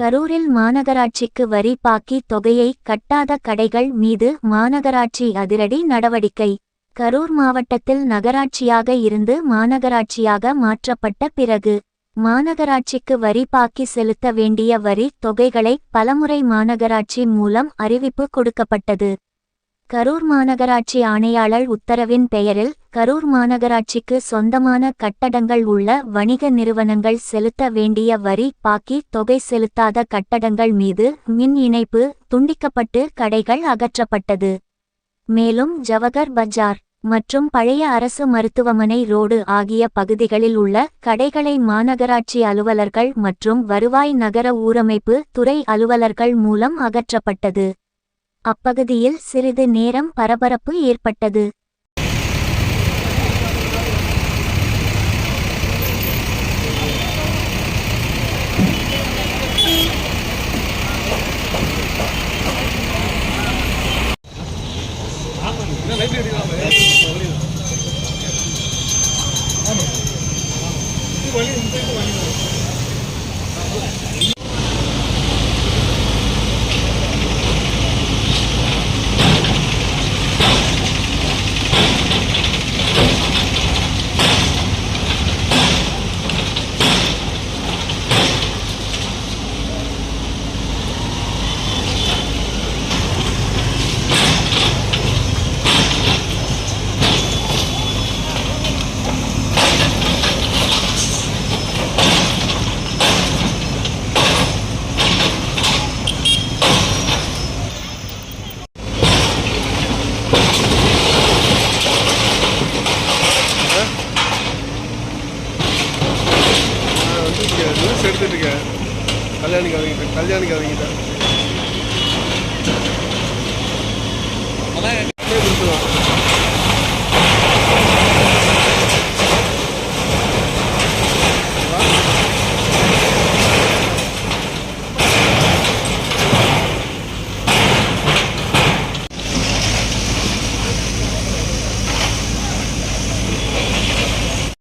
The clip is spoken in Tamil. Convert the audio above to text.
கரூரில் மாநகராட்சிக்கு வரி பாக்கி தொகையை கட்டாத கடைகள் மீது மாநகராட்சி அதிரடி நடவடிக்கை. கரூர் மாவட்டத்தில் நகராட்சியாக இருந்து மாநகராட்சியாக மாற்றப்பட்ட பிறகு மாநகராட்சிக்கு வரி பாக்கி செலுத்த வேண்டிய வரி தொகைகளை பலமுறை மாநகராட்சி மூலம் அறிவிப்பு கொடுக்கப்பட்டது. கரூர் மாநகராட்சி ஆணையாளர் உத்தரவின் பெயரில் கரூர் மாநகராட்சிக்கு சொந்தமான கட்டடங்கள் உள்ள வணிக நிறுவனங்கள் செலுத்த வேண்டிய வரி பாக்கி தொகை செலுத்தாத கட்டடங்கள் மீது மின் இணைப்பு துண்டிக்கப்பட்டு கடைகள் அகற்றப்பட்டது. மேலும் ஜவகர் பஜார் மற்றும் பழைய அரசு மருத்துவமனை ரோடு ஆகிய பகுதிகளில் உள்ள கடைகளை மாநகராட்சி அலுவலர்கள் மற்றும் வருவாய் நகர ஊரமைப்பு துறை அலுவலர்கள் மூலம் அகற்றப்பட்டது. அப்பகுதியில் சிறிது நேரம் பரபரப்பு ஏற்பட்டது. கொடுத்துட்டு இருக்கேன் கல்யாணி கவிங்கிட்ட கல்யாணி கவிங்கிட்ட